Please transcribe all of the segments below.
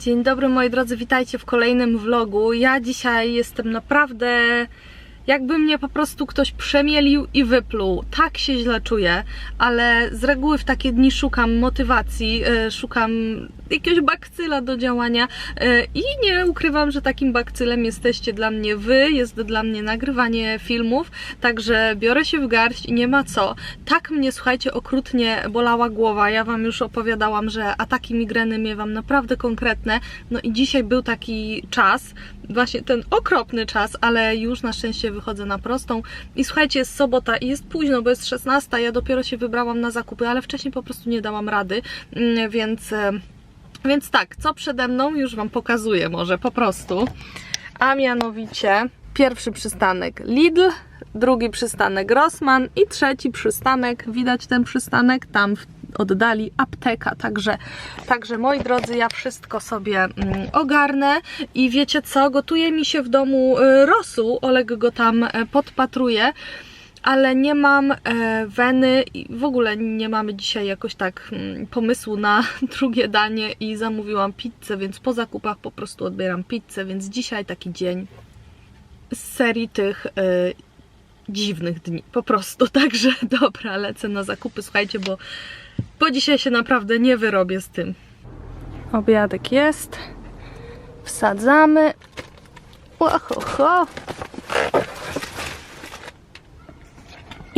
Dzień dobry moi drodzy, witajcie w kolejnym vlogu. Ja dzisiaj jestem naprawdę jakby mnie po prostu ktoś przemielił i wypluł. Tak się źle czuję, ale z reguły w takie dni szukam motywacji, e, szukam jakiegoś bakcyla do działania e, i nie ukrywam, że takim bakcylem jesteście dla mnie wy, jest dla mnie nagrywanie filmów, także biorę się w garść i nie ma co. Tak mnie, słuchajcie, okrutnie bolała głowa. Ja wam już opowiadałam, że ataki migreny miewam naprawdę konkretne. No i dzisiaj był taki czas, właśnie ten okropny czas, ale już na szczęście wychodzę na prostą. I słuchajcie, jest sobota i jest późno, bo jest 16. Ja dopiero się wybrałam na zakupy, ale wcześniej po prostu nie dałam rady, mm, więc. Więc tak, co przede mną już Wam pokazuję może po prostu. A mianowicie pierwszy przystanek Lidl, drugi przystanek Rossmann i trzeci przystanek, widać ten przystanek tam w oddali apteka, także, także moi drodzy, ja wszystko sobie mm, ogarnę. I wiecie co, gotuje mi się w domu y, rosół, Oleg go tam e, podpatruje, ale nie mam e, weny i w ogóle nie mamy dzisiaj jakoś tak mm, pomysłu na drugie danie i zamówiłam pizzę, więc po zakupach po prostu odbieram pizzę, więc dzisiaj taki dzień z serii tych e, dziwnych dni, po prostu. Także dobra, lecę na zakupy, słuchajcie, bo, bo dzisiaj się naprawdę nie wyrobię z tym. Obiadek jest. Wsadzamy. Oho,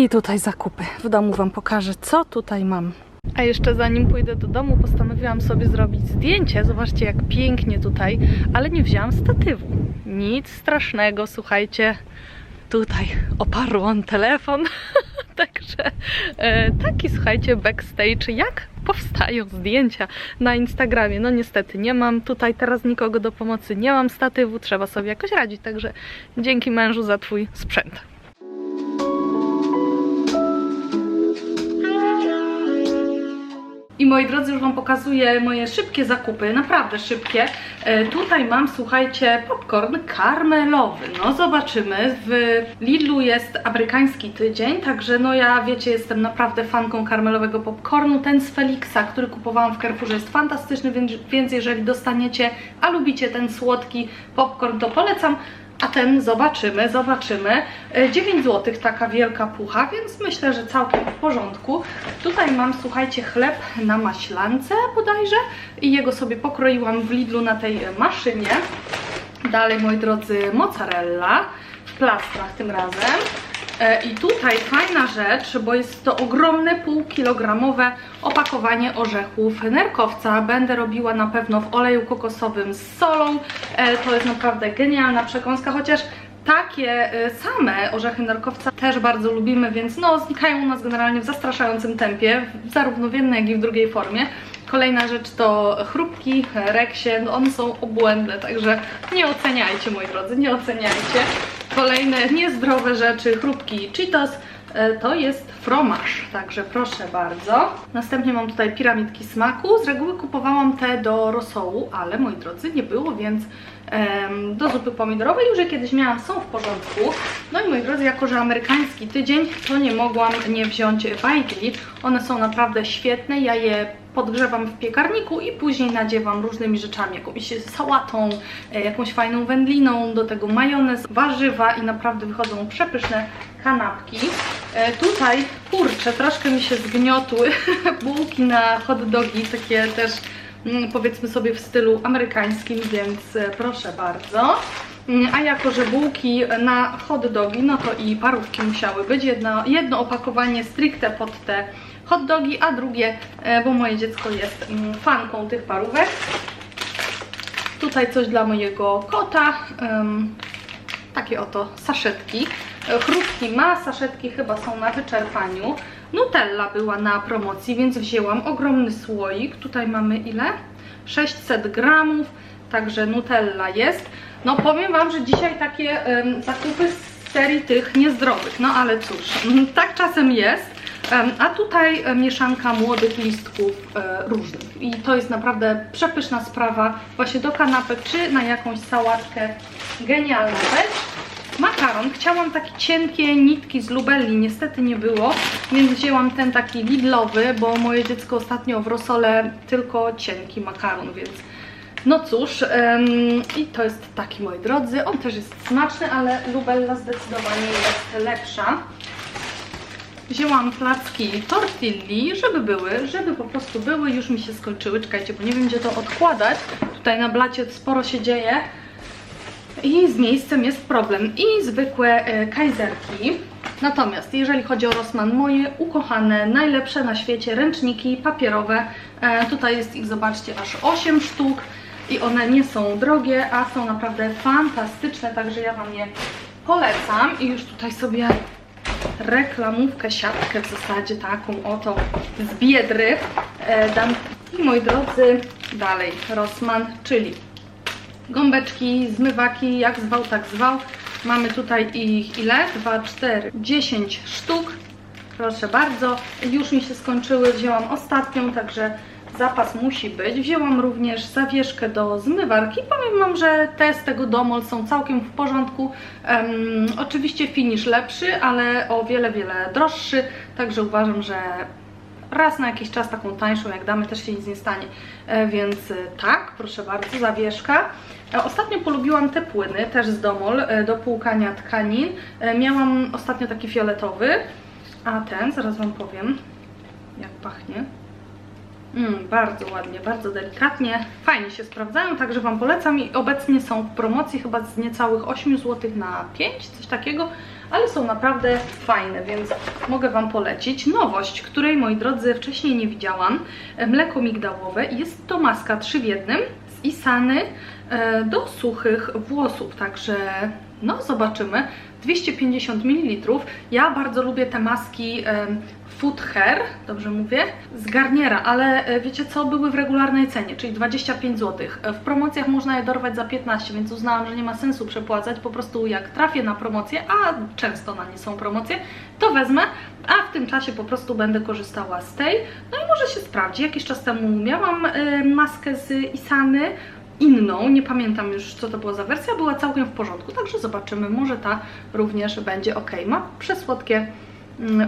I tutaj zakupy. W domu Wam pokażę, co tutaj mam. A jeszcze zanim pójdę do domu, postanowiłam sobie zrobić zdjęcie. Zobaczcie, jak pięknie tutaj, ale nie wzięłam statywu. Nic strasznego, słuchajcie. Tutaj oparłam telefon. Także e, taki, słuchajcie, backstage, jak powstają zdjęcia na Instagramie. No niestety nie mam tutaj teraz nikogo do pomocy, nie mam statywu, trzeba sobie jakoś radzić. Także dzięki mężu za Twój sprzęt. Moi drodzy, już Wam pokazuję moje szybkie zakupy, naprawdę szybkie. E, tutaj mam, słuchajcie, popcorn karmelowy. No zobaczymy. W Lidlu jest amerykański tydzień, także no ja, wiecie, jestem naprawdę fanką karmelowego popcornu. Ten z Felixa, który kupowałam w Carrefourze jest fantastyczny, więc, więc jeżeli dostaniecie, a lubicie ten słodki popcorn, to polecam. A ten zobaczymy, zobaczymy. E, 9 zł taka wielka pucha, więc myślę, że całkiem w porządku. Tutaj mam, słuchajcie, chleb na maślance bodajże i jego sobie pokroiłam w Lidlu na tej maszynie. Dalej, moi drodzy, mozzarella w plastrach tym razem. E, I tutaj fajna rzecz, bo jest to ogromne półkilogramowe opakowanie orzechów nerkowca. Będę robiła na pewno w oleju kokosowym z solą. E, To jest naprawdę genialna przekąska, chociaż takie e, same orzechy nerkowca też bardzo lubimy, więc no znikają u nas generalnie w zastraszającym tempie, zarówno w jednej, jak i w drugiej formie. Kolejna rzecz to chrupki, reksie, no one są obłędne, także nie oceniajcie moi drodzy, nie oceniajcie. Kolejne niezdrowe rzeczy, chrupki Cheetos, e, to jest fromaż, także proszę bardzo. Następnie mam tutaj piramidki smaku. Z reguły kupowałam te do rosołu, ale moi drodzy nie było, więc em, do zupy pomidorowej już je kiedyś miałam, są w porządku. No i moi drodzy, jako że amerykański tydzień, to nie mogłam nie wziąć bajtli. One są naprawdę świetne, ja je podgrzewam w piekarniku i później nadziewam różnymi rzeczami, jakąś sałatą, e, jakąś fajną wędliną, do tego majonez, warzywa i naprawdę wychodzą przepyszne kanapki. E, tutaj, kurczę, troszkę mi się zgniotły bułki na hot dogi, takie też mm, powiedzmy sobie w stylu amerykańskim, więc e, proszę bardzo. Mm, A jako, że bułki na hot dogi, no to i parówki musiały być. Jedno, jedno opakowanie stricte pod te hot dogi, a drugie, e, bo moje dziecko jest mm, fanką tych parówek. Tutaj coś dla mojego kota. takie oto saszetki. E, Chrupki ma, saszetki chyba są na wyczerpaniu. Nutella była na promocji, więc wzięłam ogromny słoik. Tutaj mamy ile? 600 gramów, także Nutella jest. No powiem Wam, że dzisiaj takie em, zakupy z serii tych niezdrowych, no ale cóż, tak czasem jest. A tutaj e, mieszanka młodych listków e, różnych. I to jest naprawdę przepyszna sprawa właśnie do kanapek czy na jakąś sałatkę. Genialna rzecz. Makaron. Chciałam takie cienkie nitki z lubelli, niestety nie było, więc wzięłam ten taki lidlowy, bo moje dziecko ostatnio w rosole tylko cienki makaron, więc No cóż, em, i to jest taki, moi drodzy. On też jest smaczny, ale Lubella zdecydowanie jest lepsza. Wzięłam placki tortilli, żeby były, żeby po prostu były, już mi się skończyły. Czekajcie, bo nie wiem gdzie to odkładać. Tutaj na blacie sporo się dzieje. I z miejscem jest problem. I zwykłe e, kajzerki. Natomiast jeżeli chodzi o Rossmann, moje ukochane, najlepsze na świecie ręczniki papierowe. E, tutaj jest ich, zobaczcie, aż 8 sztuk. I one nie są drogie, a są naprawdę fantastyczne, także ja Wam je polecam. I już tutaj sobie reklamówkę, siatkę w zasadzie taką oto z Biedry e, dam. I moi drodzy, dalej Rossmann, czyli gąbeczki, zmywaki, jak zwał, tak zwał. Mamy tutaj ich ile? 2, 4, 10 sztuk. Proszę bardzo. Już mi się skończyły, wzięłam ostatnią, także zapas musi być. Wzięłam również zawieszkę do zmywarki. Powiem Wam, że te z tego domol są całkiem w porządku. Em, oczywiście finish lepszy, ale o wiele, wiele droższy, także uważam, że raz na jakiś czas taką tańszą, jak damy, też się nic nie stanie. E, więc e, tak, proszę bardzo, zawieszka. E, Ostatnio polubiłam te płyny, też z Domol, e, do płukania tkanin. Miałam ostatnio taki fioletowy, a ten, zaraz Wam powiem, jak pachnie. Mm, bardzo ładnie, bardzo delikatnie, fajnie się sprawdzają, także Wam polecam i obecnie są w promocji chyba z niecałych 8 zł na 5, coś takiego, ale są naprawdę fajne, więc mogę Wam polecić. Nowość, której moi drodzy wcześniej nie widziałam, e, mleko migdałowe, jest to maska 3 w jednym z Isany e, do suchych włosów, także no zobaczymy. 250 ml. Ja bardzo lubię te maski Food Hair, dobrze mówię, z Garniera, ale e, wiecie co, były w regularnej cenie, czyli 25 zł. W promocjach można je dorwać za 15, więc uznałam, że nie ma sensu przepłacać, po prostu jak trafię na promocję, a często na nie są promocje, to wezmę, a w tym czasie po prostu będę korzystała z tej. No i może się sprawdzi. Jakiś czas temu miałam e, maskę z Isany, inną, nie pamiętam już co to była za wersja, była całkiem w porządku, także zobaczymy, może ta również będzie ok. Ma przesłodkie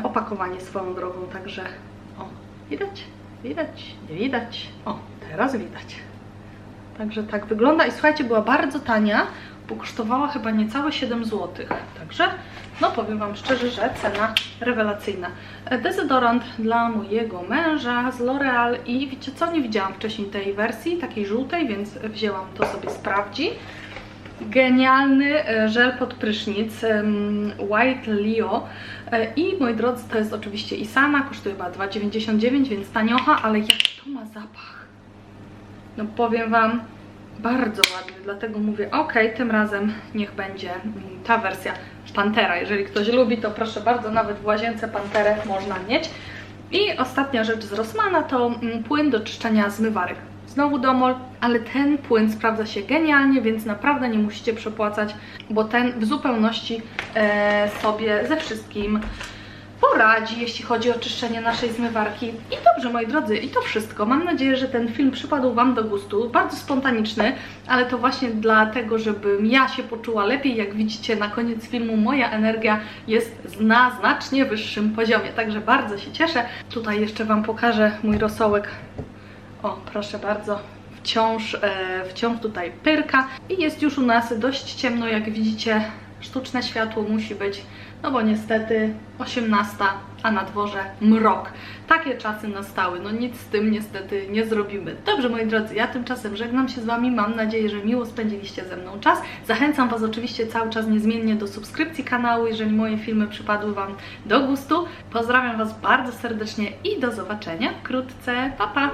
opakowanie swoją drogą, także o, widać, widać, nie widać, o, teraz widać. Także tak wygląda i słuchajcie, była bardzo tania, bo kosztowała chyba niecałe 7 zł, także no powiem Wam szczerze, że cena rewelacyjna. E, Dezodorant dla mojego męża z L'Oreal i wiecie co, nie widziałam wcześniej tej wersji, takiej żółtej, więc wzięłam to sobie sprawdzi. Genialny e, żel pod prysznic White Leo i moi drodzy, to jest oczywiście Isana, kosztuje chyba 2,99, więc taniocha, ale jak to ma zapach. No powiem Wam, bardzo ładny, dlatego mówię, ok, tym razem niech będzie mm, ta wersja Pantera. Jeżeli ktoś lubi, to proszę bardzo, nawet w łazience Panterę można mieć. I ostatnia rzecz z Rossmana to mm, płyn do czyszczenia zmywarek. Znowu domol, ale ten płyn sprawdza się genialnie, więc naprawdę nie musicie przepłacać, bo ten w zupełności e, sobie ze wszystkim poradzi, jeśli chodzi o czyszczenie naszej zmywarki. I dobrze, moi drodzy, i to wszystko. Mam nadzieję, że ten film przypadł Wam do gustu. Bardzo spontaniczny, ale to właśnie dlatego, żebym ja się poczuła lepiej. Jak widzicie, na koniec filmu moja energia jest na znacznie wyższym poziomie, także bardzo się cieszę. Tutaj jeszcze Wam pokażę mój rosołek. O, proszę bardzo, wciąż, e, wciąż tutaj pyrka. I jest już u nas dość ciemno, jak widzicie, sztuczne światło musi być, no bo niestety 18, a na dworze mrok. Takie czasy nastały, no nic z tym niestety nie zrobimy. Dobrze moi drodzy, ja tymczasem żegnam się z Wami, mam nadzieję, że miło spędziliście ze mną czas. Zachęcam Was oczywiście cały czas niezmiennie do subskrypcji kanału, jeżeli moje filmy przypadły Wam do gustu. Pozdrawiam Was bardzo serdecznie i do zobaczenia wkrótce. Pa, pa!